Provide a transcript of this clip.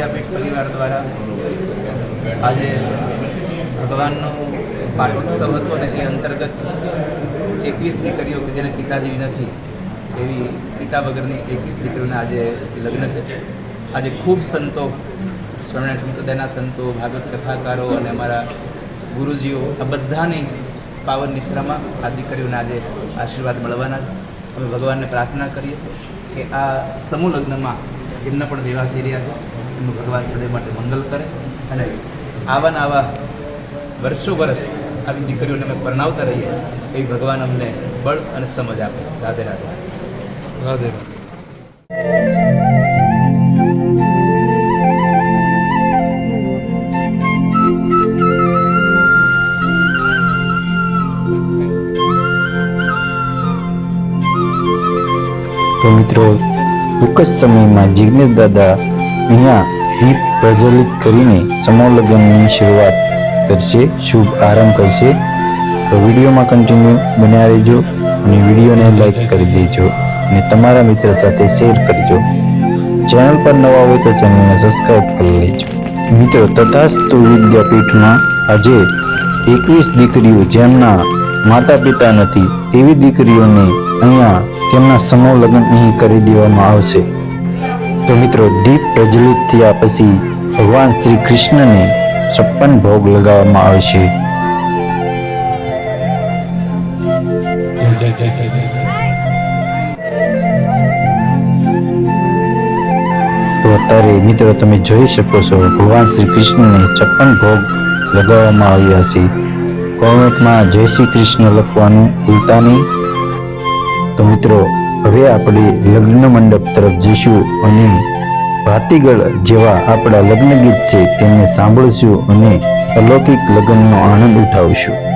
વિદ્યાપીઠ પરિવાર દ્વારા આજે ભગવાનનો પાઠોત્સવ હતો અને એ અંતર્ગત એકવીસ દીકરીઓ કે જેને પિતાજી નથી, એવી પિતા વગરની એકવીસ દીકરીઓને આજે લગ્ન છે. આજે ખૂબ સંતો, સ્વામિનારાયણ સંપ્રદાયના સંતો, ભાગવત કથાકારો અને અમારા ગુરુજીઓ આ બધાની પાવન નિશ્રામાં આ દીકરીઓને આજે આશીર્વાદ મળવાના છે. અમે ભગવાનને પ્રાર્થના કરીએ છીએ કે આ સમૂહ લગ્નમાં જેમના પણ વિવાહ થઈ રહ્યા છે એમનું ભગવાન સદૈવ માટે મંગલ કરે અને આવા ને આવા વર્ષો વર્ષ આવી દીકરીઓને અમે પરણાવતા રહીએ એવી ભગવાન અમને બળ અને સમજ આપે. રાધે રાધે. રાધે રાધે. તો મિત્રો ટૂંક જ સમયમાં જીગ્નેશ દાદા અહીંયા દીપ પ્રજ્વલિત કરીને સમૂહ શરૂઆત કરશે. શુભ આરંભ કરશે. તો વિડીયોમાં કન્ટિન્યુ બન્યા રહેજો અને વિડીયોને લાઈક કરી દેજો અને તમારા મિત્ર સાથે શેર કરજો. ચેનલ પર નવા હોય તો ચેનલને સબસ્ક્રાઈબ કરી લેજો. મિત્રો, તથાસ્તુ વિદ્યાપીઠમાં આજે એકવીસ દીકરીઓ જેમના માતા પિતા નથી તેવી દીકરીઓને અહીંયા તેમના સમૂહ લગ્ન અહીં કરી દેવામાં આવશે. તો મિત્રો, દીપ પ્રજ્વલિત થયા પછી ભગવાન શ્રી કૃષ્ણને છપ્પન ભોગ લગાવવામાં આવશે તો અત્યારે મિત્રો તમે જોઈ શકો છો, ભગવાન શ્રી કૃષ્ણને છપ્પન ભોગ લગાવવામાં આવ્યા છે. કોમેન્ટમાં જય શ્રી કૃષ્ણ લખવાનું ભૂલતા નહીં. તો મિત્રો, હવે આપણે લગ્ન મંડપ તરફ જઈશું અને ભાતીગળ જેવા આપણા લગ્ન ગીત છે તેમને સાંભળશું અને અલૌકિક લગ્નનો આનંદ ઉઠાવશું.